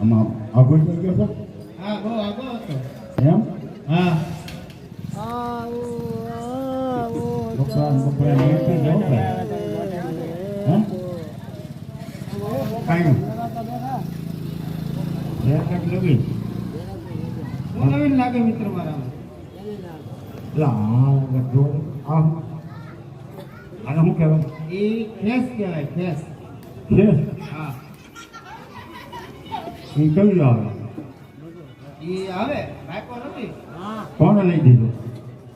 આમાં આગળ થઈ ગયો છો હા. બહુ આગળ હતો એમ? હા લગી. મિત્ર મારા શું કહેવાય? એ ફેસ કહેવાય ફેસ એ કયું આવે એ આવે? રાખ્યો નથી? કોણે લઈ દીધો?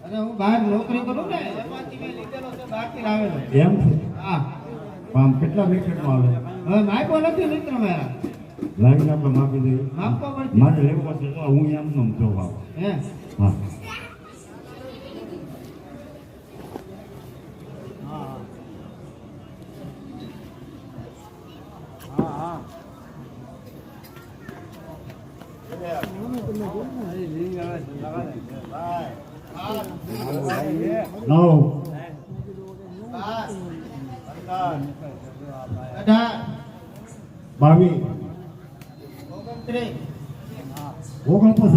અરે હું બહાર નોકરી કરું ને એમાંથી મેં લીધેલો છે બહારથી એમ છે? હા. આમ કેટલા વિકેટમાં આવે? હવે નાખ્યો નથી મિત્ર મારા. લાવીને આપણે માપી દઈએ. માપવા પડશે. મારે લેવો પડશે તો હું એમ નમ જોવા હે હા નવ બાવીસ ઓગણપચાસ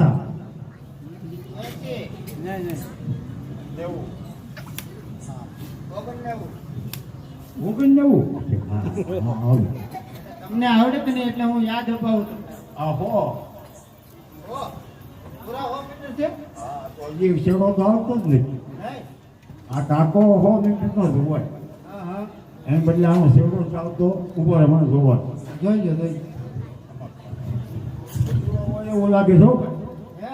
ઓગણનેવું તમને આવડે કે નહીં એટલે હું યાદ અપાવું છું આહો તો આવતો જ નહીં. નહીં? આ ટાંકો હો જ હોય. હા હા. એમ બદલે આનો શેડો જ ઊભો રહે મને જોવા જોઈજો જોઈજો એવું લાગે છો હે.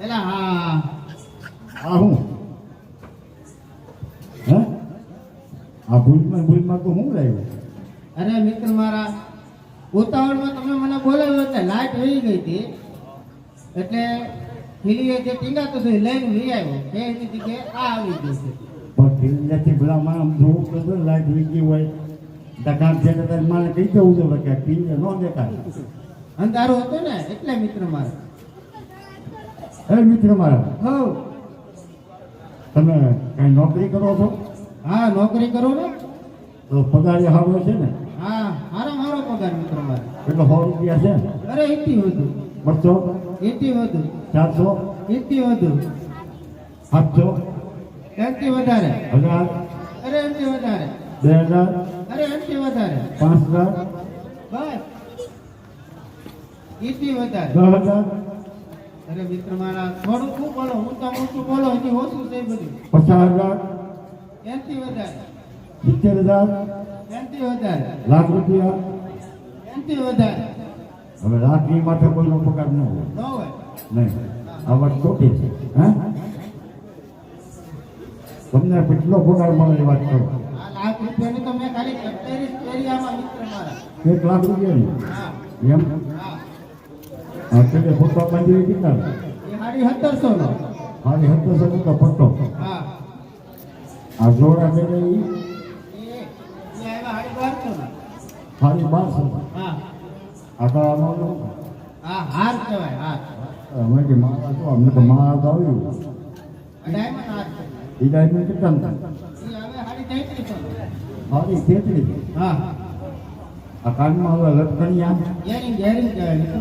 હા? હા. હું? હે? આ ભૂલમાં ભૂલમાં તો હું લાવ્યો? અરે મિત્ર મારા ઉતાવળમાં તમે મને બોલાવ્યો એટલે લાઈટ વહી ગઈ હતી. એટલે ખીલીએ જે ટીંગાતો હતો એ લઈને લઈ આવ્યો. બે એની જગ્યાએ આ આવી ગયું છે. પણ ટીંગાથી ભલામાં આમ જોવું તો વીકી હોય. દકાન છે તો મારે કહી દેવું છે કે ટીંગે ન દેખાય. અંધારો હતું ને એટલે મિત્ર મારા. હે મિત્ર મારા હો તમે કઈ નોકરી કરો છો? હા નોકરી કરો ને. તો પગાર સારો છે ને. હા મારો મારો પગાર મિત્ર મારા એટલે સો રૂપિયા છે અરે એથી વધુ. બસો? એથી વધુ. ચારસો? એથી વધુ. સાતસો? એનથી વધારે. હજાર? અરે એનથી વધારે. બે હજાર? અરે એનથી વધારે. પાંચ હજાર? બસ. એથી વધારે. દસ હજાર? અરે મિત્ર મારા થોડું શું બોલો હું તો ઓછું બોલો હજી ઓછું છે બધું. પચાસ હજાર? એનથી વધારે. સિત્તેર હજાર. લાખ રૂપિયા. હવે લાખની માથે કોઈનો પગાર ન હોય. નહીં. આ વાત ખોટી છે હે? તમને કેટલો પગાર મળે એ વાત કરો. એક લાખ રૂપિયાની? એમ? હા ફોટો બાંધી કેટલા? સત્તરસો નો. હારી ટકા પટ્ટો હા. આ જોડા પેલે ઈ એ એ આવ્યા સાડી બારસો નો હારી બારસો હા. આ તો હા હાર કહેવાય હાર અમે કે મારા તો અમને તો મારા તો આવ્યું. ડાયમંડ હાર એ ડાયમંડ કેટલા હતા હારી હા. આ કાનમાં હવે લટકણિયા? યરિંગ યરિંગ કહેવાય મિત્ર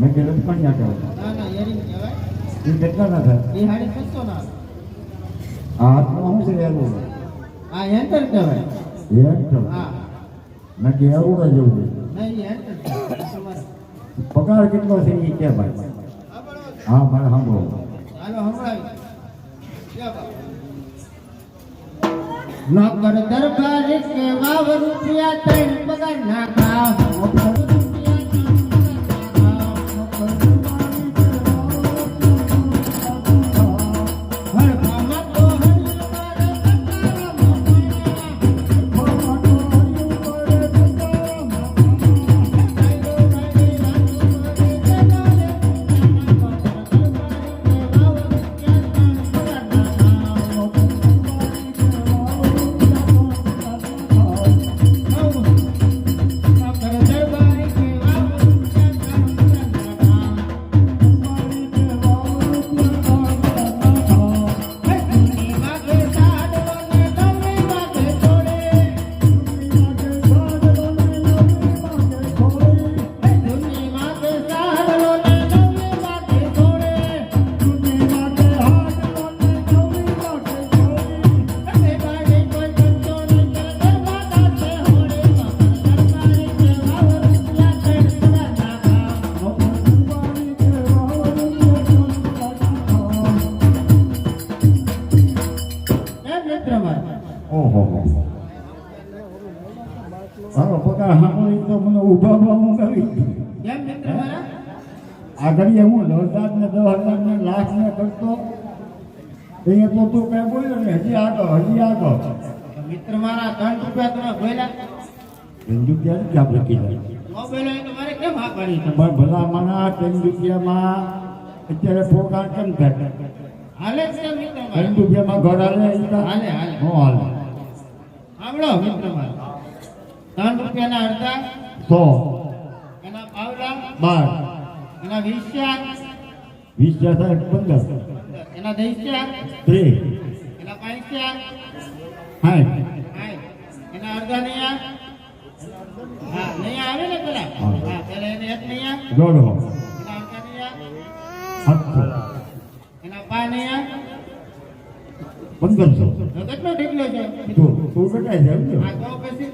મેં કે લટકણિયા કહેવાય. ના ના યરિંગ કહેવાય. એ કેટલા ના થાય? એ સાડી છસો ના આ હાથમાં શું છે એરું આ એન્ટર કહેવાય. એ હા. મેં કે એરું જેવું પગાર કેટલો છે એ કે ભાઈ. હા ભાઈ સાંભળો. નોકર દરબાર કે વાવ રૂપિયા ત્રણ પગાર ના ખાવ ક્ષેત્રમાં. ઓહો. સારો પગાર સાંભળી તો મને ઊભા ઊભા કરી કેમ મિત્ર મારા? આગળ ને દસ હજાર ને લાખ ને કરતો. એ તો તું કઈ બોલ્યો ને હજી આગળ હજી આગળ. મારા ત્રણ રૂપિયા તમે બોલ્યા? ત્રણ રૂપિયા ક્યાં લખી ભલા મના અત્યારે ફોકાર કેમ થાય? હાલે છે મિત્ર મારા રૂપિયામાં ઘર હાલે હાલે, હાલે. હું હાલે. આવડો મિત્ર મારા ત્રણ રૂપિયાના અડધા. સો. એના પાવડા. બાર. એના વીસ્યા વીસ હજાર થાય પંદર. એના દૈસ્યા ત્રીસ એના પાંચ્યા. સાઠ હાય. એના અડધા નૈયા. હા નહીં આવે ને પેલા? હા. પેલા એને એક નૈયા. દોઢો એના અડધા નૈયા સાતસો પા નૈયા પંદરસો. તો કેટલો ઢીકલો છે તું તું સમજો? આ તો પછી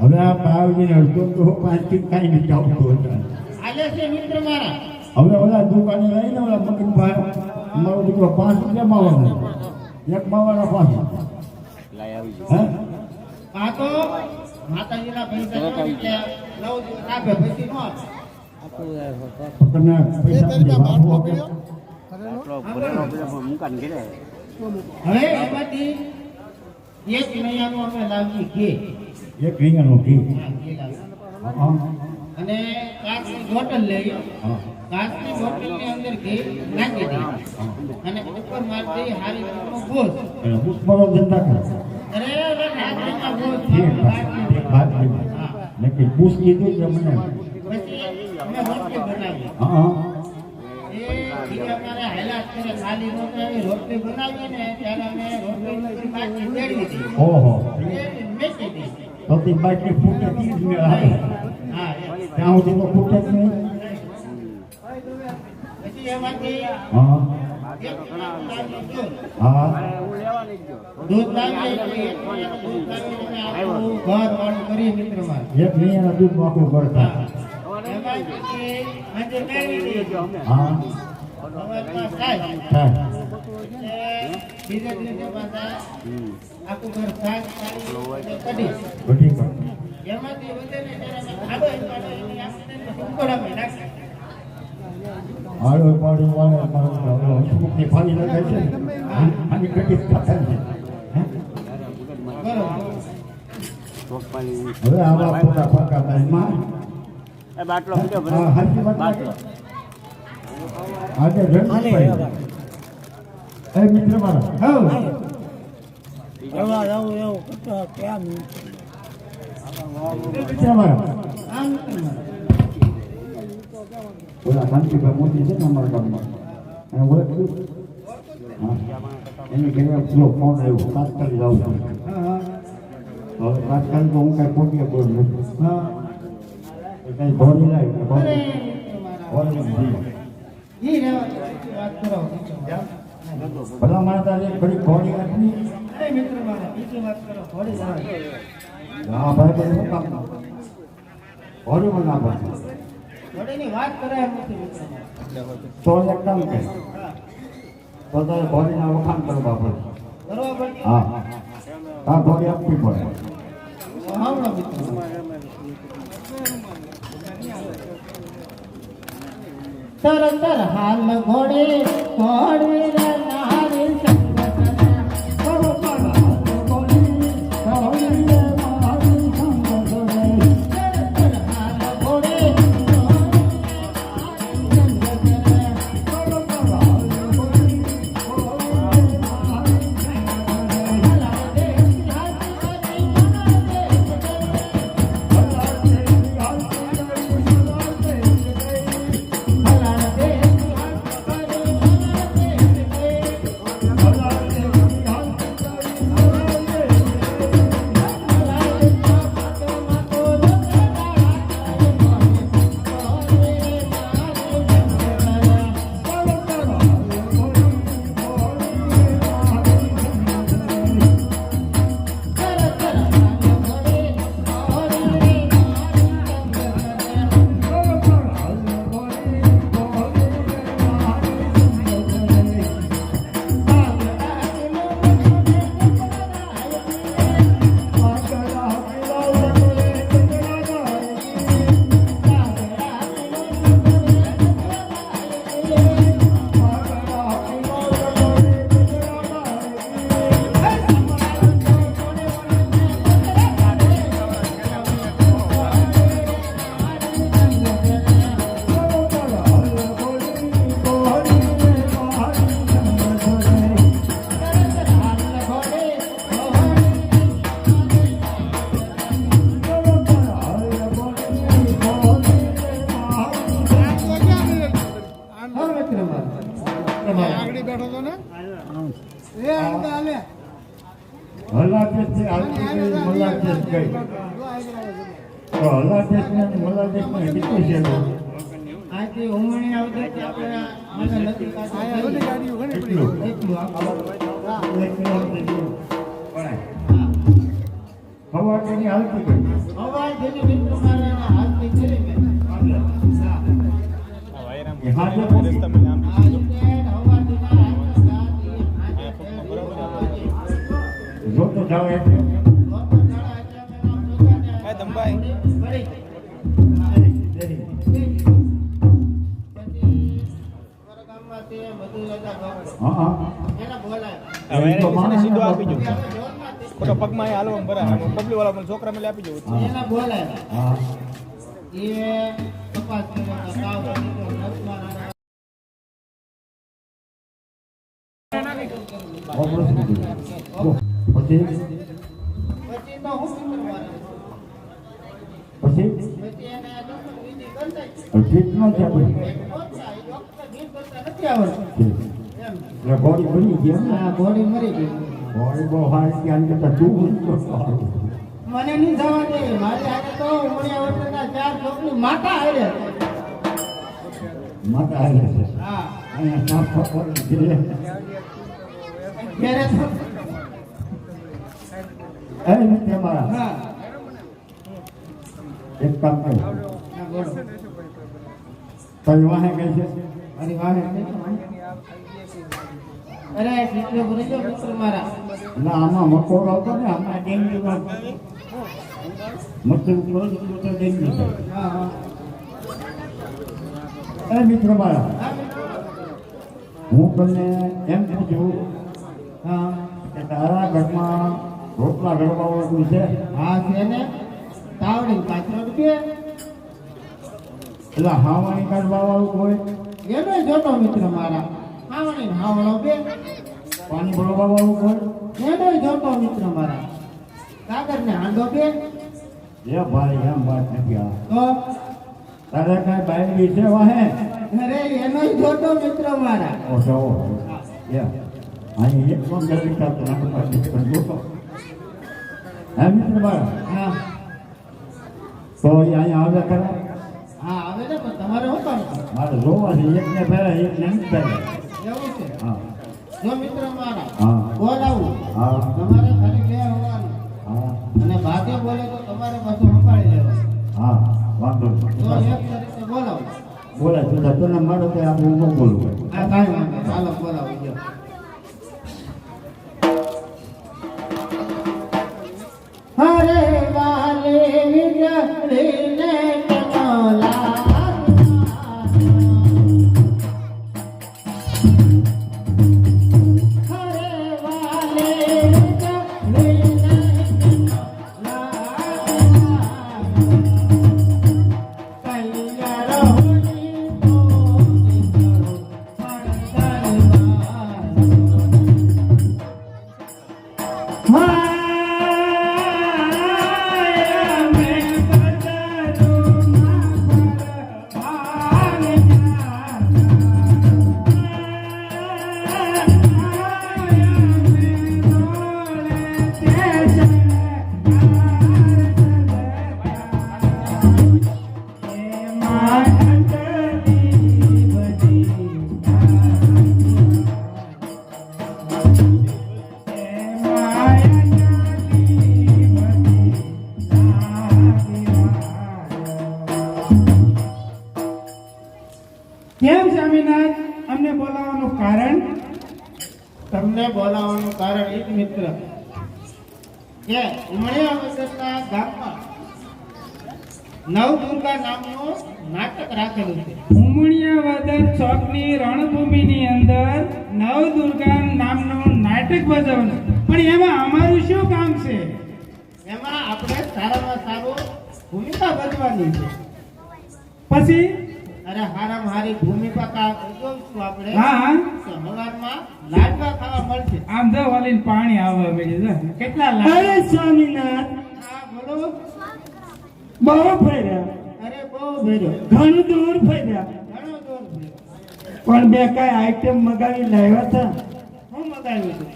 હવે આ પાવજીને અડધો તો પાંચથી કાંઈ નથી આવતું હતું છે મિત્ર મારા. હવે ઓલા દુકાને લઈને ઓલા મગનભાઈ મારો દીકરો પાંચ રૂપિયા માવાનો એક માવાના પાંચ હે? આ તો માતાજીના પૈસા નવ આપે પછી નો આપે. તમને હવે એમાંથી એક નૈયાનું અમે લાવીએ ઘે. એક ઘી. અને કાચની બોટલ લઈ કાચની બોટલની અંદર ઘી નાખી દઈએ. અને ઉપર મારી દઈએ હારી ગોળ. કરે અરે ગોળ નક્કી પૂછ કીધું છે મને. પછી અમે રોટલી બનાવીએ. હા. હા એ ઘી અમારે હાલાત કરે ખાલી રોટલી રોટલી બનાવીએ ને ત્યારે અમે રોટલી ઉપર બાટલી તેડી દઈએ ઓહો તેડી મેકી દઈએ તો તે બાટલી ફૂટે ત્રીસ મેળ આવે. હા એમ. ત્યાં સુધી તો ફૂટે જ નહીં. પછી એમાંથી હા. એક લાવીએ દૂધ. હા. દૂધ લાવીએ એટલે એક મહિનાનું દૂધ લાવીને અમે આખું ઘર વાળું કરીએ મિત્ર મારે. એક મહિનાના દૂધ આખું કરતા એમાં પછી સાંજે મેળવી દઈએ. હા. એ પાડો વાળે બાટલો? આજે રણજીતભાઈ એ મિત્ર મારા હા મિત્ર મારા આ મિત્ર મારા. ઓલા શાંતિભાઈ મોદી છે ને અમારા ગામમાં. અને ઓળખ્યું. એની ઘરે પેલો ફોન આવ્યો તાત્કાલિક જાઉં છું. હવે તાત્કાલિક હું કાંઈ ખોટી બોલ નથી. કાંઈ ભરી લાવ્યું ભરી રહેવા વાત કરો ભલા મારા તારે એક ઘડી ઘોડી મિત્ર મારા, બીજી વાત કરો થોડી હા ભાઈ ભાઈ શું કામ ઘોડી મને ના પડે ઘોડીની વાત કરાય એમ નથી મિત્ર તો એક કામ કર. તો તારે ઘોડીના વખાણ કરવા પડે. કરવા પડશે. હા હા ઘોડી આપવી પડે. મિત્ર મારા. તર તર હાલ ઘોડે ઘોડવી તેની હાલતી ગઈ અવાજ જેને મિત્રો મારે કરી મેં. એ હાથે આ રીતે હવાથી ના હાથમાં ગાતી, હાથે કરી જો તો જાવ એટલે લોટો ચડા એટલે મેં નામ પોતાને એ દંબાઈ. પડી. દેરી. પછી મારા ગામમાંથી બધું હતા ડોક્ટર. હા હા એને બોલાય હવે એને સીધો આપી તે- ખોટો પગમાં અહીં હાલવા બરાબર પબ્લિક વાળા મને છોકરા મેલે આપી જવું એને બોલાય હા એ તપાસ ગયો. પછી બોડી મરી? આ બોડી મરી ગઈ બોડી બહુ હારી ત્યાં કરતા તું મને નહીં જવા દે. મારી હાથે તો ઉમળ્યા વર્ષના ચાર છોકરી માતા હારે માતા હારે છે. હા. અહીંયા સાફ સફાઈ છે. ઘેરે તો એ નથી અમારા એક કામ કરો. તમે વાહે કહે છે? અરે વાહ અરે મિત્રો ભરી જો મિત્ર મારા. ના આમાં મકોડ આવતો ને આમાં ડેન્ગ્યુમાં મચ્છર ઉપરો જ તો ડેન્ગ્યુ હા હા. એ મિત્ર મારા. હું તમને એમ પૂછું હા. કે તારા ઘરમાં રોટલા ગરબાવાનું છે? હા છે ને. તાવડી પાછળ રૂપિયે એટલે હાવાણી કાઢવા વાળું હોય એનો જોતો મિત્ર મારા. આવણો હાવણો બે. પાણી ભરવા વાળું હોય એનો જોતો મિત્ર મારા. કાગળ ને હાંડો બે. એ ભાઈ એમ વાત નથી આ. તો? તારે કાંઈ બાયડી છે વાહે અરે એનો જોતો મિત્ર મારા. ઓછો એ અહીં એક પણ જલ્દી થતો નથી પાછી પણ જોતો. હે મિત્ર મારા હા. તો અહીંયા આવે ખરા? હા આવે ને પણ તમારે શું કામ? મારે જોવા છે એકને પહેરે એકને નથી પહેરે. હા જો મિત્ર મારા હા બોલાવું હા તમારે ખાલી બે હા અને ભાગે બોલે તો તમારે પાછું સંભાળી લેવાનું હા બોલે તું તને આપણે બોલવું આ કાંઈ વાંધો. ચાલો બોલાવું જો હરે વાલે વિજળીને સ્વામિનાથ અમને બોલાવવાનું કારણ? તમને બોલાવવાનું કારણ એક મિત્ર. કે ઉમળિયા અવસરના ગામમાં નવદુર્ગા નામનું નાટક રાખેલું છે. ઉમણિયા વાદળ ચોકની રણભૂમિની અંદર નવદુર્ગા નામનું નાટક ભજવવાનું પણ એમાં અમારું શું કામ છે? એમાં આપણે સારામાં સારું ભૂમિકા ભજવાની છે. પછી અરે હારામ હારી ભૂમિ કા ભજવશું આપણે. હા હા. હવારમાં લાડવા ખાવા મળશે. આમ તો વાલી પાણી આવે બીજું જો. કેટલા લાડવા? સ્વામીનાથ. હા બોલો. બહુ ફેર્યા અરે બહુ ફેર્યો ઘણું દૂર ફેર્યા ઘણો દૂર ફેર્યા પણ બે કઈ આઈટમ મગાવી લાવ્યા હતા. હું મગાવ્યું હતું?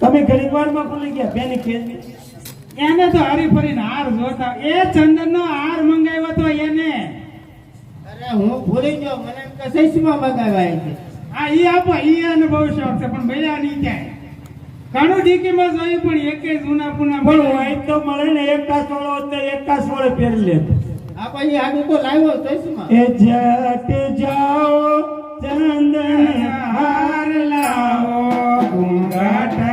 તમે ઘણી વારમાં ભૂલી ગયા બેની ખેલ એને તો હરી ફરીને હાર જોતા. એ ચંદનનો હાર મંગાવ્યો હતો એને. અરે હું ભૂલી ગયો મને એમ કે સૈસમાં મગાવ્યા છે. આ ઈ આપો ઈ એને બહુ શોખ છે પણ મળ્યા નહીં ક્યાંય. ઘણું ડીકીમાં જોયું પણ એકે જૂના પૂના પણ હોય તો મળે ને એક કાસ વાળો તો એક કાસ વાળો પહેરી લે. આ ભાઈ આગળ તો લાવ્યો સૈસમાં. એ જટ જાઓ ચંદન હાર લાવો ઘૂંઘટ